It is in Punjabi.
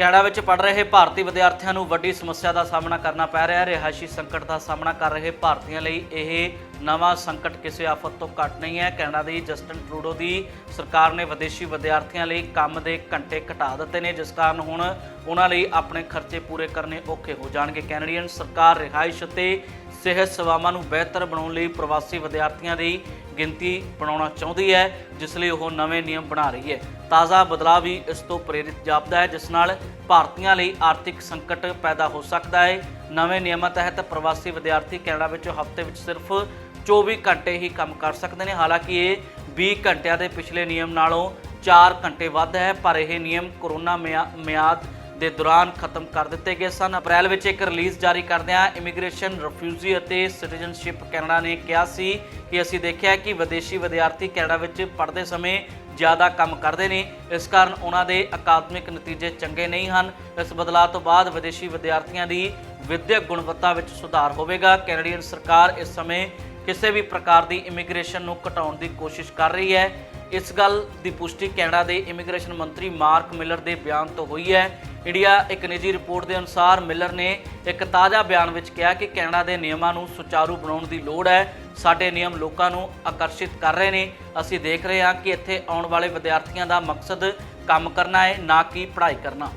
ਕੈਨੇਡਾ ਵਿੱਚ ਪੜ ਰਹੇ ਭਾਰਤੀ ਵਿਦਿਆਰਥੀਆਂ ਨੂੰ ਵੱਡੀ ਸਮੱਸਿਆ ਦਾ ਸਾਹਮਣਾ ਕਰਨਾ ਪੈ ਰਿਹਾ ਹੈ। ਰਿਹਾਇਸ਼ੀ ਸੰਕਟ ਦਾ ਸਾਹਮਣਾ ਕਰ ਰਹੇ ਭਾਰਤੀਆਂ ਲਈ ਇਹ ਨਵਾਂ ਸੰਕਟ ਕਿਸੇ ਆਫਤ ਤੋਂ ਘੱਟ ਨਹੀਂ ਹੈ। ਕੈਨੇਡਾ ਦੀ ਜਸਟਨ ਟਰੂਡੋ ਦੀ ਸਰਕਾਰ ਨੇ ਵਿਦੇਸ਼ੀ ਵਿਦਿਆਰਥੀਆਂ ਲਈ ਕੰਮ ਦੇ ਘੰਟੇ ਘਟਾ ਦਿੱਤੇ ਨੇ, ਜਿਸ ਕਾਰਨ ਹੁਣ ਉਹਨਾਂ ਲਈ ਆਪਣੇ ਖਰਚੇ ਪੂਰੇ ਕਰਨੇ ਔਖੇ ਹੋ ਜਾਣਗੇ। ਕੈਨੇਡੀਅਨ ਸਰਕਾਰ ਰਿਹਾਇਸ਼ ਅਤੇ ਸਿਹਤ ਸੇਵਾਵਾਂ ਨੂੰ ਬਿਹਤਰ ਬਣਾਉਣ ਲਈ ਪ੍ਰਵਾਸੀ ਵਿਦਿਆਰਥੀਆਂ ਦੀ ਗਿਣਤੀ ਬਣਾਉਣਾ ਚਾਹੁੰਦੀ ਹੈ, ਜਿਸ ਲਈ ਉਹ ਨਵੇਂ ਨਿਯਮ ਬਣਾ ਰਹੀ ਹੈ। ਤਾਜ਼ਾ ਬਦਲਾਅ ਵੀ ਇਸ ਤੋਂ ਪ੍ਰੇਰਿਤ ਜਾਪਦਾ ਹੈ, ਜਿਸ ਨਾਲ ਭਾਰਤੀਆਂ ਲਈ ਆਰਥਿਕ ਸੰਕਟ ਪੈਦਾ ਹੋ ਸਕਦਾ ਹੈ। ਨਵੇਂ ਨਿਯਮਾਂ ਤਹਿਤ ਪ੍ਰਵਾਸੀ ਵਿਦਿਆਰਥੀ ਕੈਨੇਡਾ ਵਿੱਚ ਹਫ਼ਤੇ ਵਿੱਚ ਸਿਰਫ 24 ਘੰਟੇ ਹੀ ਕੰਮ ਕਰ ਸਕਦੇ ਨੇ। ਹਾਲਾਂਕਿ ਇਹ 20 ਘੰਟਿਆਂ ਦੇ ਪਿਛਲੇ ਨਿਯਮ ਨਾਲੋਂ 4 ਘੰਟੇ ਵੱਧ ਹੈ, ਪਰ ਇਹ ਨਿਯਮ ਕਰੋਨਾ ਮਿਆ- ਮਿਆਦ ਦੇ ਦੌਰਾਨ ਖਤਮ ਕਰ ਦਿੱਤੇ ਗਏ ਸਨ। ਅਪ੍ਰੈਲ ਵਿੱਚ ਇੱਕ ਰਿਲੀਜ਼ ਜਾਰੀ ਕਰਦਿਆਂ ਇਮੀਗ੍ਰੇਸ਼ਨ, ਰਿਫਿਊਜੀ ਅਤੇ ਸਿਟੀਜ਼ਨਸ਼ਿਪ ਕੈਨੇਡਾ ਨੇ ਕਿਹਾ ਸੀ ਕਿ ਅਸੀਂ ਦੇਖਿਆ ਕਿ ਵਿਦੇਸ਼ੀ ਵਿਦਿਆਰਥੀ ਕੈਨੇਡਾ ਵਿੱਚ ਪੜ੍ਹਦੇ ਸਮੇਂ ਜ਼ਿਆਦਾ ਕੰਮ ਕਰਦੇ ਨੇ। ਇਸ ਕਾਰਨ ਉਹਨਾਂ ਦੇ ਅਕਾਦਮਿਕ ਨਤੀਜੇ ਚੰਗੇ ਨਹੀਂ ਹਨ। ਇਸ ਬਦਲਾਅ ਤੋਂ ਬਾਅਦ ਵਿਦੇਸ਼ੀ ਵਿਦਿਆਰਥੀਆਂ ਦੀ ਵਿਦਿਅਕ ਗੁਣਵੱਤਾ ਵਿੱਚ ਸੁਧਾਰ ਹੋਵੇਗਾ। ਕੈਨੇਡੀਅਨ ਸਰਕਾਰ ਇਸ ਸਮੇਂ ਕਿਸੇ ਵੀ ਪ੍ਰਕਾਰ ਦੀ ਇਮੀਗ੍ਰੇਸ਼ਨ ਨੂੰ ਘਟਾਉਣ ਦੀ ਕੋਸ਼ਿਸ਼ ਕਰ ਰਹੀ ਹੈ। ਇਸ ਗੱਲ ਦੀ ਪੁਸ਼ਟੀ ਕੈਨੇਡਾ ਦੇ ਇਮੀਗ੍ਰੇਸ਼ਨ ਮੰਤਰੀ ਮਾਰਕ ਮਿਲਰ ਦੇ ਬਿਆਨ ਤੋਂ ਹੋਈ ਹੈ। ਇੰਡੀਆ ਇੱਕ ਨਿੱਜੀ ਰਿਪੋਰਟ ਦੇ ਅਨੁਸਾਰ ਮਿਲਰ ਨੇ ਇੱਕ ਤਾਜ਼ਾ ਬਿਆਨ ਵਿੱਚ ਕਿਹਾ ਕਿ ਕੈਨੇਡਾ ਦੇ ਨਿਯਮਾਂ ਨੂੰ ਸੁਚਾਰੂ ਬਣਾਉਣ ਦੀ ਲੋੜ ਹੈ। ਸਾਡੇ ਨਿਯਮ ਲੋਕਾਂ ਨੂੰ ਆਕਰਸ਼ਿਤ ਕਰ ਰਹੇ ਨੇ। ਅਸੀਂ ਦੇਖ ਰਹੇ ਹਾਂ ਕਿ ਇੱਥੇ ਆਉਣ ਵਾਲੇ ਵਿਦਿਆਰਥੀਆਂ ਦਾ ਮਕਸਦ ਕੰਮ ਕਰਨਾ ਹੈ, ਨਾ ਕਿ ਪੜ੍ਹਾਈ ਕਰਨਾ।